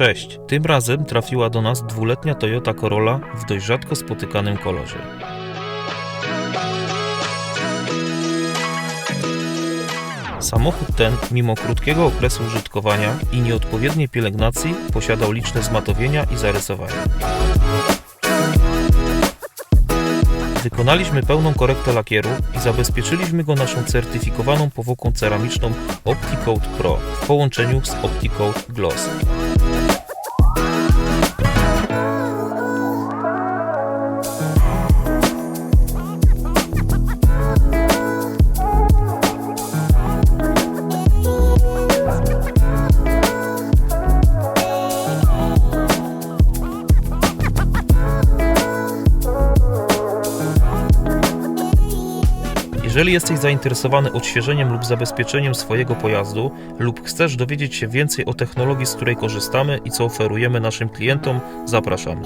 Cześć, tym razem trafiła do nas dwuletnia Toyota Corolla w dość rzadko spotykanym kolorze. Samochód ten, mimo krótkiego okresu użytkowania i nieodpowiedniej pielęgnacji, posiadał liczne zmatowienia i zarysowania. Wykonaliśmy pełną korektę lakieru i zabezpieczyliśmy go naszą certyfikowaną powłoką ceramiczną OptiCoat Pro w połączeniu z OptiCoat Gloss. Jeżeli jesteś zainteresowany odświeżeniem lub zabezpieczeniem swojego pojazdu lub chcesz dowiedzieć się więcej o technologii, z której korzystamy i co oferujemy naszym klientom, zapraszamy.